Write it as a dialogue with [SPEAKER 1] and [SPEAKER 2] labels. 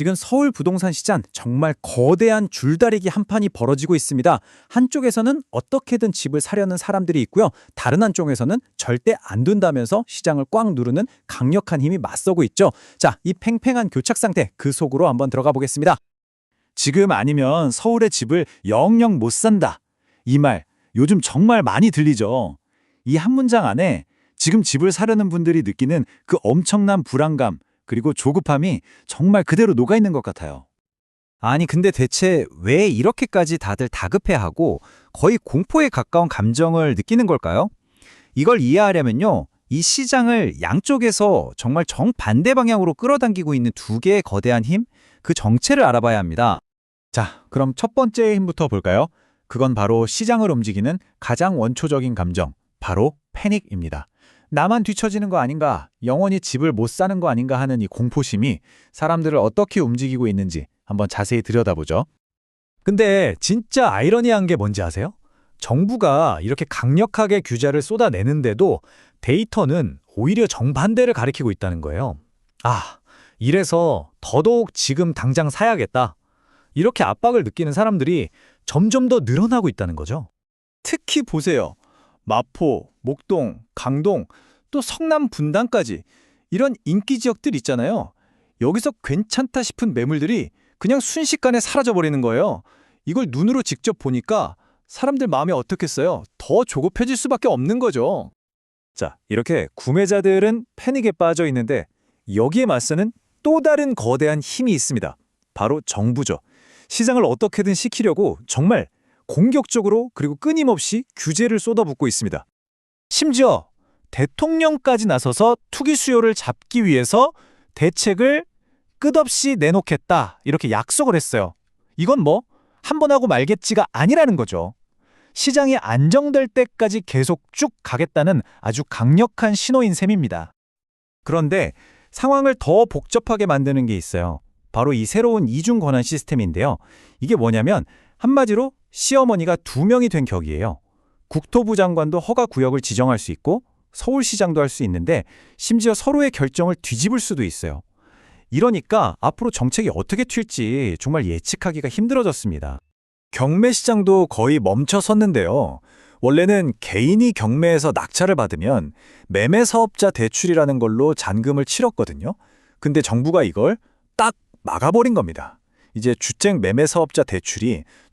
[SPEAKER 1] 지금 서울 부동산 시장 정말 거대한 줄다리기 한판이 벌어지고 있습니다. 한쪽에서는 어떻게든 집을 사려는 사람들이 있고요. 다른 한쪽에서는 절대 안 된다면서 시장을 꽉 누르는 강력한 힘이 맞서고 있죠. 자, 이 팽팽한 교착 상태 그 속으로 한번 들어가 보겠습니다.
[SPEAKER 2] 지금 아니면 서울의 집을 영영 못 산다. 이 말 요즘 정말 많이 들리죠. 이 한 문장 안에 지금 집을 사려는 분들이 느끼는 그 엄청난 불안감 그리고 조급함이 정말 그대로 녹아 있는 것 같아요.
[SPEAKER 3] 아니 근데 대체 왜 이렇게까지 다들 다급해하고 거의 공포에 가까운 감정을 느끼는 걸까요? 이걸 이해하려면요. 이 시장을 양쪽에서 정말 정반대 방향으로 끌어당기고 있는 두 개의 거대한 힘, 그 정체를 알아봐야 합니다.
[SPEAKER 1] 자, 그럼 첫 번째 힘부터 볼까요? 그건 바로 시장을 움직이는 가장 원초적인 감정, 바로 패닉입니다. 나만 뒤처지는 거 아닌가, 영원히 집을 못 사는 거 아닌가 하는 이 공포심이 사람들을 어떻게 움직이고 있는지 한번 자세히 들여다보죠. 근데 진짜 아이러니한 게 뭔지 아세요? 정부가 이렇게 강력하게 규제를 쏟아내는데도 데이터는 오히려 정반대를 가리키고 있다는 거예요. 아, 이래서 더더욱 지금 당장 사야겠다. 이렇게 압박을 느끼는 사람들이 점점 더 늘어나고 있다는 거죠. 특히 보세요. 마포, 목동, 강동, 또 성남 분당까지 이런 인기 지역들 있잖아요. 여기서 괜찮다 싶은 매물들이 그냥 순식간에 사라져버리는 거예요. 이걸 눈으로 직접 보니까 사람들 마음이 어떻겠어요? 더 조급해질 수밖에 없는 거죠. 자, 이렇게 구매자들은 패닉에 빠져 있는데 여기에 맞서는 또 다른 거대한 힘이 있습니다. 바로 정부죠. 시장을 어떻게든 시키려고 정말 공격적으로 그리고 끊임없이 규제를 쏟아붓고 있습니다. 심지어 대통령까지 나서서 투기 수요를 잡기 위해서 대책을 끝없이 내놓겠다 이렇게 약속을 했어요. 이건 뭐 한 번 하고 말겠지가 아니라는 거죠. 시장이 안정될 때까지 계속 쭉 가겠다는 아주 강력한 신호인 셈입니다. 그런데 상황을 더 복잡하게 만드는 게 있어요. 바로 이 새로운 이중 권한 시스템인데요. 이게 뭐냐면 한마디로 시어머니가 두 명이 된 격이에요. 국토부 장관도 허가 구역을 지정할 수 있고 서울시장도 할 수 있는데 심지어 서로의 결정을 뒤집을 수도 있어요. 이러니까 앞으로 정책이 어떻게 튈지 정말 예측하기가 힘들어졌습니다. 경매 시장도 거의 멈춰 섰는데요. 원래는 개인이 경매에서 낙찰을 받으면 매매 사업자 대출이라는 걸로 잔금을 치렀거든요. 근데 정부가 이걸 딱 막아버린 겁니다. 이제 주택 매매 사업자 대출이